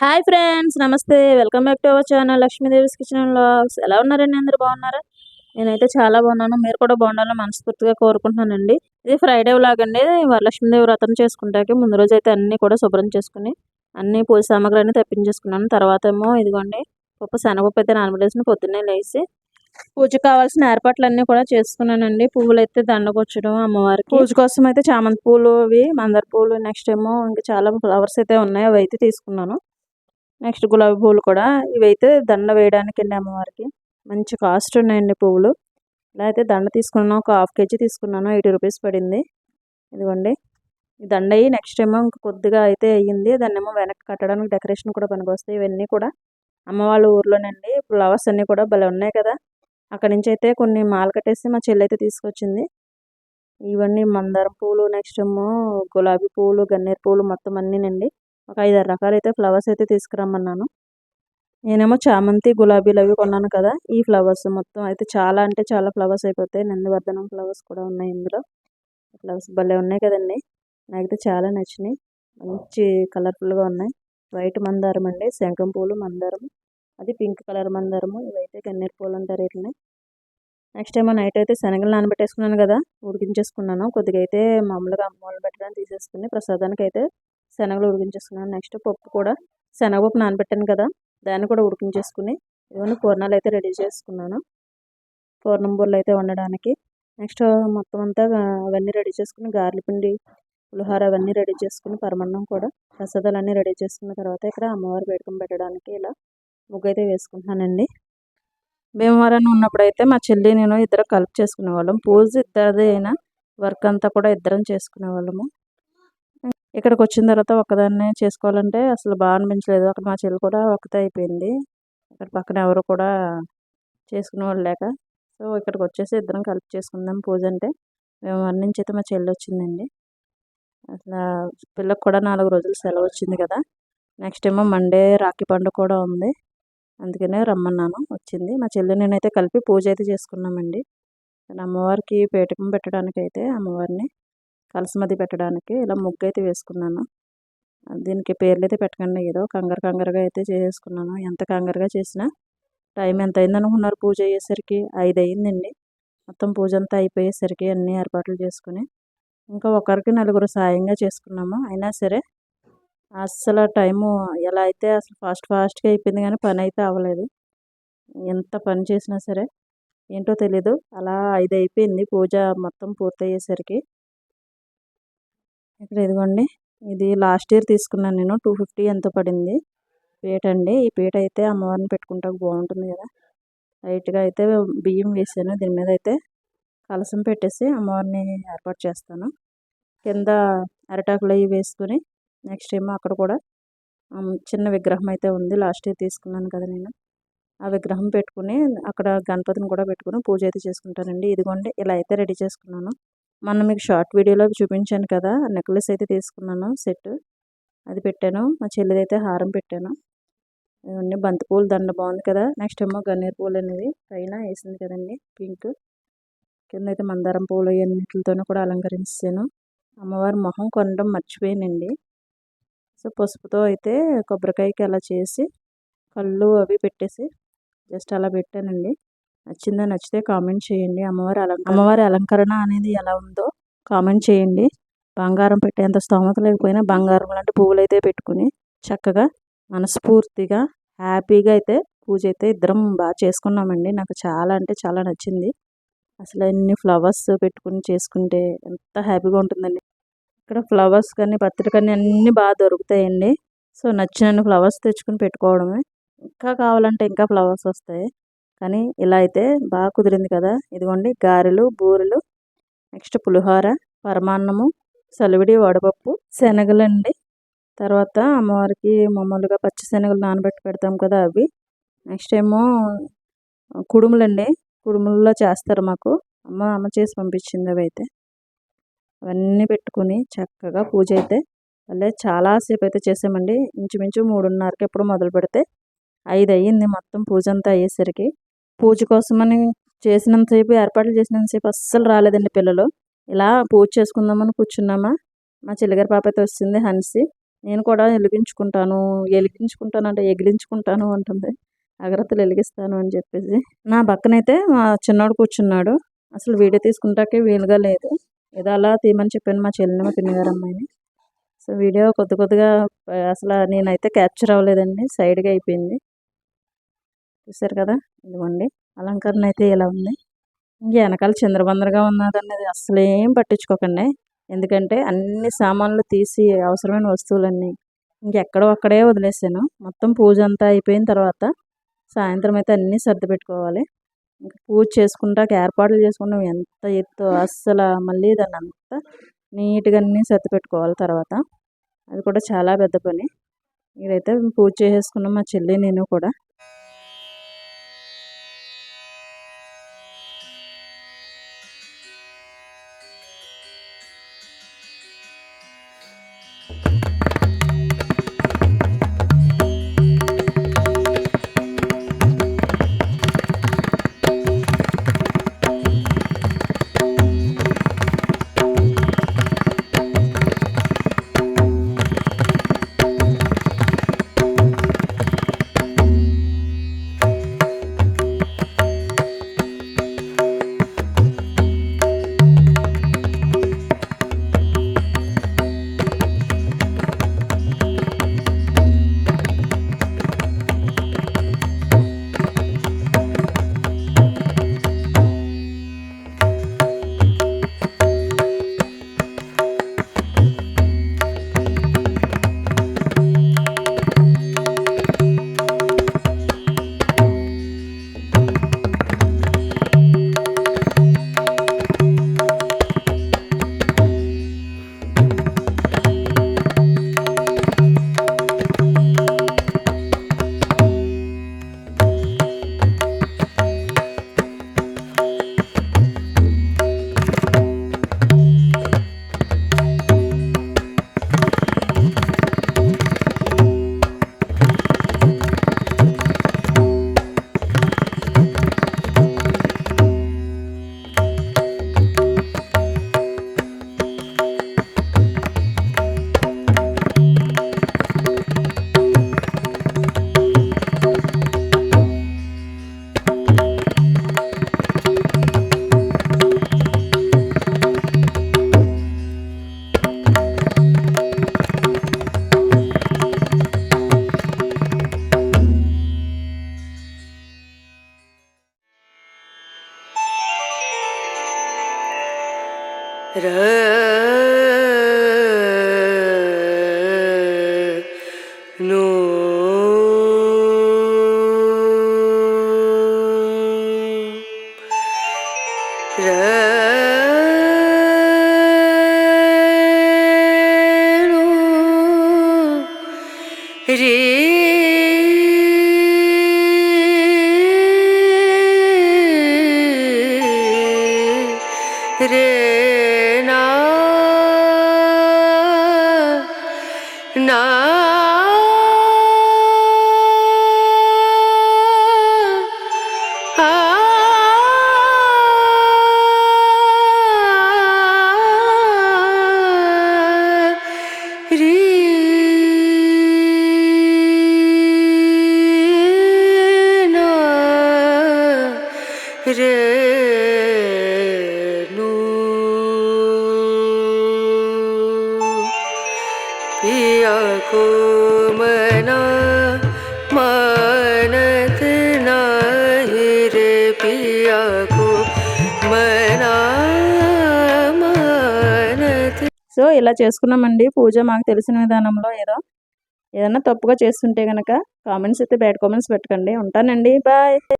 Hi friends నమస్తే. Welcome back to our channel Lakshmidevi's kitchen logs ఎలా ఉన్నారండి అందరు? బాగున్నారా? నేనైతే చాలా బాగున్నాను. మీరు కూడా బాగుండాలని మనస్ఫూర్తిగా కోరుకుంటున్నానండి. ఇది ఫ్రైడే లాగ్ అండి. వరలక్ష్మీదేవి వ్రతం చేసుకుంటాకి ముందు రోజు అయితే అన్నీ కూడా శుభ్రం చేసుకుని అన్ని పూజ సామాగ్రి అన్ని తెప్పించేసుకున్నాను. తర్వాత ఏమో ఇదిగోండి పప్పు శనగపప్పు అయితే నానబడేసిన పొద్దున్నే లేచి పూజకు కావాల్సిన ఏర్పాట్లన్నీ కూడా చేసుకున్నానండి. పువ్వులు అయితే దండకొచ్చడం అమ్మవారికి. పూజ కోసం అయితే చామంతి పూలు అవి మందార పూలు నెక్స్ట్ ఏమో ఇంకా చాలా ఫ్లవర్స్ అయితే ఉన్నాయి. అవి అయితే తీసుకున్నాను. నెక్స్ట్ గులాబీ పువ్వులు కూడా ఇవైతే దండ వేయడానికి అండి అమ్మవారికి మంచి కాస్ట్ ఉన్నాయండి పువ్వులు. ఇలా అయితే దండ తీసుకున్నాను. ఒక హాఫ్ కేజీ తీసుకున్నాను. ఎయిటీ రూపీస్ పడింది. ఇదిగోండి. ఈ దండ అయ్యి నెక్స్ట్ ఏమో ఇంకా కొద్దిగా అయితే అయ్యింది. దాన్ని ఏమో వెనక్కి కట్టడానికి డెకరేషన్ కూడా పనికొస్తాయి ఇవన్నీ కూడా. అమ్మవాళ్ళ ఊర్లోనండి. ఫ్లవర్స్ అన్నీ కూడా భలే ఉన్నాయి కదా. అక్కడి నుంచి అయితే కొన్ని మాల కట్టేసి మా చెల్లి అయితే తీసుకొచ్చింది. ఇవన్నీ మందారం పూలు నెక్స్ట్ ఏమో గులాబీ పూలు గన్నేరు పూలు మొత్తం అన్నీనండి. ఒక ఐదారు రకాలు అయితే ఫ్లవర్స్ అయితే తీసుకురమ్మన్నాను. నేనేమో చామంతి గులాబీలు అవి కొన్నాను కదా ఈ ఫ్లవర్స్ మొత్తం అయితే చాలా అంటే చాలా ఫ్లవర్స్ అయిపోతాయి. నందివర్ధనం ఫ్లవర్స్ కూడా ఉన్నాయి ఇందులో. ఫ్లవర్స్ భలే ఉన్నాయి కదండి. నాకైతే చాలా నచ్చినాయి. మంచి కలర్ఫుల్గా ఉన్నాయి. వైట్ మందారం అండి శంఖం పూలు మందారం అది పింక్ కలర్ మందారము ఇవైతే కన్నీరు పూలు అంటారు వీటిని నెక్స్ట్ ఏమో నైట్ అయితే శనగలు నానబెట్టేసుకున్నాను కదా ఉడికించేసుకున్నాను. కొద్దిగా అయితే మామూలుగా అమ్మవాళ్ళు పెట్టడానికి తీసేసుకుని ప్రసాదానికి అయితే శనగలు ఉడికించేసుకున్నాను. నెక్స్ట్ పప్పు కూడా శనగపప్పు నానబెట్టాను కదా దాన్ని కూడా ఉడికించేసుకుని ఇవన్నీ పూర్ణాలు అయితే రెడీ చేసుకున్నాను. పూర్ణం బుర్రలు అయితే వండడానికి. నెక్స్ట్ మొత్తం అంతా అవన్నీ రెడీ చేసుకుని గార్లి పిండి పులిహోర అవన్నీ రెడీ చేసుకుని పరమన్నం కూడా ప్రసాదాలన్నీ రెడీ చేసుకున్న తర్వాత ఇక్కడ అమ్మవారి వేడుకం పెట్టడానికి ఇలా ముగ్గు అయితే వేసుకుంటున్నానండి. భీమవరం ఉన్నప్పుడైతే మా చెల్లి నేను ఇద్దరు కలిపి చేసుకునేవాళ్ళం. పూజ ఇద్దరిది అయినా వర్క్ అంతా కూడా ఇద్దరం చేసుకునేవాళ్ళము. ఇక్కడికి వచ్చిన తర్వాత ఒక్కదాన్నే చేసుకోవాలంటే అసలు బాగా అనిపించలేదు. అక్కడ మా చెల్లి కూడా ఒకతే అయిపోయింది. ఇక్కడ పక్కన ఎవరు కూడా చేసుకునేవాళ్ళు లేక. సో ఇక్కడికి వచ్చేసి ఇద్దరం కలిపి చేసుకుందాం పూజ అంటే. మేము వన్ నుంచి అయితే మా చెల్లి వచ్చిందండి. అసలు పిల్లకు కూడా నాలుగు రోజులు సెలవు వచ్చింది కదా. నెక్స్ట్ ఏమో మండే రాఖీ పండుగ కూడా ఉంది. అందుకనే రమ్మన్నాను వచ్చింది. మా చెల్లి నేనైతే కలిపి పూజ అయితే చేసుకున్నామండి. అమ్మవారికి పేటకం పెట్టడానికి అయితే అమ్మవారిని కలసమది పెట్టడానికి ఇలా ముగ్గు అయితే వేసుకున్నాను. దీనికి పేర్లు అయితే పెట్టకండి ఏదో కంగారు కంగారుగా అయితే చేసుకున్నాను ఎంత కంగారుగా చేసినా టైం ఎంత అయింది అనుకున్నారు పూజ అయ్యేసరికి? ఐదు అయ్యిందండి మొత్తం పూజ అంతా అయిపోయేసరికి అన్ని ఏర్పాట్లు చేసుకుని ఇంకా ఒకరికి నలుగురు సాయంగా చేసుకున్నాము. అయినా సరే అస్సలు టైము ఎలా అయితే అసలు ఫాస్ట్ ఫాస్ట్గా అయిపోయింది కానీ పని అయితే అవ్వలేదు. ఎంత పని చేసినా సరే ఏంటో తెలీదు. అలా ఐదు అయిపోయింది. పూజ మొత్తం పూర్తయ్యేసరికి ఇక్కడ ఇదిగోండి. ఇది లాస్ట్ ఇయర్ తీసుకున్నాను నేను. టూ ఫిఫ్టీ ఎంత పడింది? పీట అండి. ఈ పీట అయితే అమ్మవారిని పెట్టుకుంటా బాగుంటుంది కదా. లైట్గా అయితే బియ్యం వేసాను. దీని మీద అయితే కలసం పెట్టేసి అమ్మవారిని ఏర్పాటు చేస్తాను. కింద అరటాకులు అవి వేసుకొని నెక్స్ట్ ఏమో అక్కడ కూడా చిన్న విగ్రహం అయితే ఉంది. లాస్ట్ ఇయర్ తీసుకున్నాను కదా నేను. ఆ విగ్రహం పెట్టుకుని అక్కడ గణపతిని కూడా పెట్టుకుని పూజ అయితే చేసుకుంటానండి. ఇదిగోండి ఇలా అయితే రెడీ చేసుకున్నాను. మొన్న మీకు షార్ట్ వీడియోలో చూపించాను కదా నెక్లెస్ అయితే తీసుకున్నాను సెట్. అది పెట్టాను మా చెల్లిదైతే హారం పెట్టాను. ఇవన్నీ బంతిపూలు దండ బాగుంది కదా. నెక్స్ట్ ఏమో గన్నేరు పూలు అనేది. పైన వేసింది కదండి పింక్. కింద అయితే మందారం పూలు అన్నిటితోనూ కూడా అలంకరించాను. అమ్మవారి మొహం కొనడం మర్చిపోయానండి. సో పసుపుతో అయితే కొబ్బరికాయకి అలా చేసి కళ్ళు అవి పెట్టేసి జస్ట్ అలా పెట్టానండి. నచ్చిందా నచ్చితే కామెంట్ చేయండి. అమ్మవారి అలంకరణ అమ్మవారి అలంకరణ అనేది ఎలా ఉందో కామెంట్ చేయండి. బంగారం పెట్టేంత స్తోమత లేకపోయినా బంగారం లాంటి పువ్వులు అయితే పెట్టుకుని చక్కగా మనస్ఫూర్తిగా హ్యాపీగా అయితే పూజ అయితే ఇద్దరం బాగా చేసుకున్నామండి. నాకు చాలా అంటే చాలా నచ్చింది. అసలు ఎన్ని ఫ్లవర్స్ పెట్టుకుని చేసుకుంటే ఎంత హ్యాపీగా ఉంటుందండి. ఇక్కడ ఫ్లవర్స్ కానీ పత్రిక కానీ అన్నీ బాగా దొరుకుతాయండి. సో నచ్చిన ఫ్లవర్స్ తెచ్చుకుని పెట్టుకోవడమే. ఇంకా కావాలంటే ఇంకా ఫ్లవర్స్ వస్తాయి. కానీ ఇలా అయితే బాగా కుదిరింది కదా. ఇదిగోండి గారెలు బూరెలు నెక్స్ట్ పులిహోర పరమాన్నము సలివిడి వడపప్పు శనగలండి. తర్వాత అమ్మవారికి మామూలుగా పచ్చి శనగలు నానబెట్టి పెడతాం కదా అవి. నెక్స్ట్ ఏమో కుడుములండి. కుడుముల్లో చేస్తారు మాకు. అమ్మ అమ్మ చేసి పంపించింది అవి అయితే. అవన్నీ పెట్టుకుని చక్కగా పూజ అయితే మళ్ళీ చాలాసేపు అయితే చేసామండి. ఇంచుమించు మూడున్నరకి ఎప్పుడు మొదలు పెడితే ఐదు అయ్యింది మొత్తం పూజ అంతా అయ్యేసరికి. పూజ కోసమని చేసినంతసేపు ఏర్పాట్లు చేసినంతసేపు అస్సలు రాలేదండి పిల్లలు. ఇలా పూజ చేసుకుందామని కూర్చున్నామా? మా చెల్లిగారి పాప అయితే వచ్చింది హన్సి. నేను కూడా వెలిగించుకుంటాను వెలిగించుకుంటాను అంటే ఎగిలించుకుంటాను అంటుంది. అగరత్తులు వెలిగిస్తాను అని చెప్పేసి. నా పక్కనైతే మా చిన్నోడు కూర్చున్నాడు. అసలు వీడియో తీసుకుంటాకే వీలుగా లేదు. ఏదో అలా తీయమని చెప్పాను మా చెల్లిని మా పిన్నిగారు అమ్మాయిని. సో వీడియో కొద్ది కొద్దిగా అసలు నేనైతే క్యాప్చర్ అవ్వలేదండి. సైడ్గా అయిపోయింది. చూసారు కదా? ఇదిగోండి. అలంకరణ అయితే ఇలా ఉంది. ఇంక వెనకాల చిందరబందరగా ఉన్నదన్నది అసలు ఏం పట్టించుకోకండి. ఎందుకంటే అన్ని సామాన్లు తీసి అవసరమైన వస్తువులన్నీ ఇంకెక్కడో అక్కడే వదిలేసాను. మొత్తం పూజ అంతా అయిపోయిన తర్వాత సాయంత్రం అయితే అన్నీ సర్ది పెట్టుకోవాలి. ఇంకా పూజ చేసుకుంటాక ఏర్పాట్లు చేసుకున్నాం ఎంత ఎత్తు అస్సలు మళ్ళీ దాన్ని అంతా నీట్గా అన్నీ సర్ది పెట్టుకోవాలి తర్వాత. అది కూడా చాలా పెద్ద పని. ఇదైతే పూజ చేసేసుకున్నాం మా చెల్లి నేను కూడా. Yeah. no. సో ఇలా చేసుకున్నామండి. పూజ మాకు తెలిసిన విధానంలో ఏదో ఏదైనా తప్పుగా చేస్తుంటే కనుక కామెంట్స్ అయితే బ్యాడ్ కామెంట్స్ పెట్టకండి. ఉంటానండి. బాయ్